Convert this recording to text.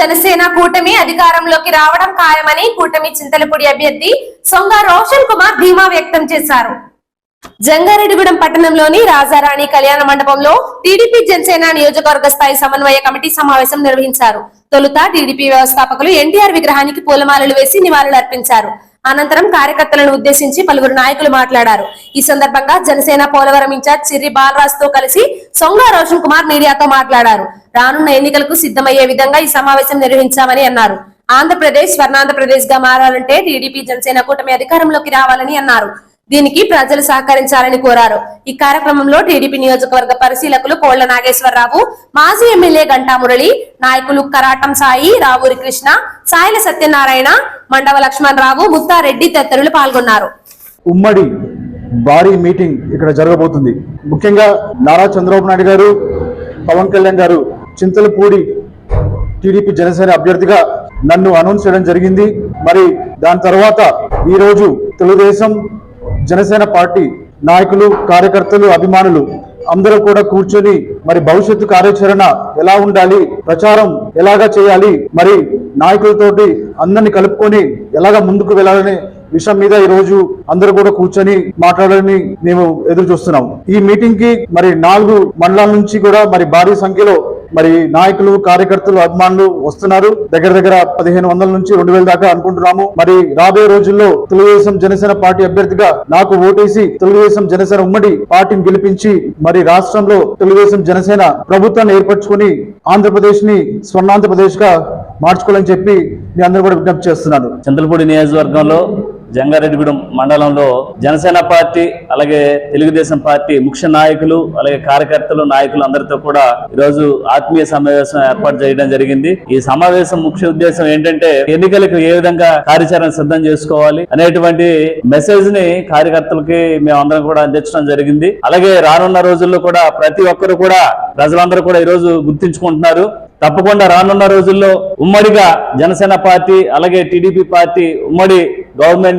జనసేన కూటమి అధికారంలోకి రావడం ఖాయమని కూటమి చింతలపూడి అభ్యర్థి సొంగ రోషన్ కుమార్ ధీమా వ్యక్తం చేశారు. జంగారెడ్డిగూడెం పట్టణంలోని రాజారాణి కళ్యాణ మండపంలో టీడీపీ జనసేన నియోజకవర్గ స్థాయి సమన్వయ కమిటీ సమావేశం నిర్వహించారు. తొలుత టీడీపీ వ్యవస్థాపకులు ఎన్టీఆర్ విగ్రహానికి పూలమాలలు వేసి నివాళులు అర్పించారు. అనంతరం కార్యకర్తలను ఉద్దేశించి పలువురు నాయకులు మాట్లాడారు. ఈ సందర్భంగా జనసేన పోలవరం ఇన్ఛార్జ్ చిర్రి బాలరాజ్తో కలిసి సొంగ రోషన్ కుమార్ మీడియాతో మాట్లాడారు. రానున్న ఎన్నికలకు సిద్ధమయ్యే విధంగా ఈ సమావేశం నిర్వహించామని అన్నారు. ఆంధ్రప్రదేశ్ స్వర్ణాంధ్రప్రదేశ్గా మారాలంటే టీడీపీ జనసేన కూటమి అధికారంలోకి రావాలని అన్నారు. దీనికి ప్రజలు సహకరించాలని కోరారు. ఈ కార్యక్రమంలో టీడీపీ నియోజకవర్గ పరిశీలకులు కోళ్ళ నాగేశ్వరరావు మాజీ ఎమ్మెల్యే గంటా మురళి నాయకులు కరాటం సాయి రావూరి కృష్ణ సాయిల సత్యనారాయణ మండవ లక్ష్మణ్ రావు ముత్తారెడ్డి తదితరులు పాల్గొన్నారు. ఉమ్మడి భారీ మీటింగ్ ఇక్కడ జరగబోతుంది. ముఖ్యంగా నారా చంద్రబాబు నాయుడు గారు పవన్ కళ్యాణ్ గారు చింతలపూడి టీడీపీ జనసేన అభ్యర్థిగా నన్ను అనౌన్స్ చేయడం జరిగింది. మరి దాని తర్వాత ఈరోజు తెలుగుదేశం జనసేన పార్టీ నాయకులు కార్యకర్తలు అభిమానులు అందరూ కూడా కూర్చొని మరి భవిష్యత్తు కార్యాచరణ ఎలా ఉండాలి ప్రచారం ఎలాగా చేయాలి మరి నాయకులతోటి అందరిని కలుపుకొని ఎలాగ ముందుకు వెళ్ళాలనే విషయం మీద ఈ రోజు అందరూ కూడా కూర్చొని మాట్లాడాలని మేము ఎదురు చూస్తున్నాం ఈ మీటింగ్కి మరి నాలుగు మండలాల నుంచి కూడా మరి భారీ సంఖ్యలో మరి నాయకులు కార్యకర్తలు అభిమానులు వస్తున్నారు. దగ్గర దగ్గర పదిహేను వందల నుంచి రెండు వేల దాకా అనుకుంటున్నాము. మరి రాబోయే రోజుల్లో తెలుగుదేశం జనసేన పార్టీ అభ్యర్థిగా నాకు ఓటేసి తెలుగుదేశం జనసేన ఉమ్మడి పార్టీని గెలిపించి మరి రాష్ట్రంలో తెలుగుదేశం జనసేన ప్రభుత్వాన్ని ఏర్పరచుకొని ఆంధ్రప్రదేశ్ని స్వర్ణాంధ్రప్రదేశ్గా మార్చుకోవాలని చెప్పి మీ అందరూ కూడా విజ్ఞప్తి చేస్తున్నాను. చంద్రపూడి నియోజకవర్గంలో జంగారెడ్డిగూడెం మండలంలో జనసేన పార్టీ అలాగే తెలుగుదేశం పార్టీ ముఖ్య నాయకులు అలాగే కార్యకర్తలు నాయకులు అందరితో కూడా ఈరోజు ఆత్మీయ సమావేశం ఏర్పాటు చేయడం జరిగింది. ఈ సమావేశం ముఖ్య ఉద్దేశం ఏంటంటే ఎన్నికలకు ఏ విధంగా కార్యాచరణ సిద్ధం చేసుకోవాలి అనేటువంటి మెసేజ్ని కార్యకర్తలకి మేమందరం కూడా అందించడం జరిగింది. అలాగే రానున్న రోజుల్లో కూడా ప్రతి ఒక్కరు కూడా ప్రజలందరూ కూడా ఈరోజు గుర్తించుకుంటున్నారు. తప్పకుండా రానున్న రోజుల్లో ఉమ్మడిగా జనసేన పార్టీ అలాగే టీడీపీ పార్టీ ఉమ్మడి గవర్నమెంట్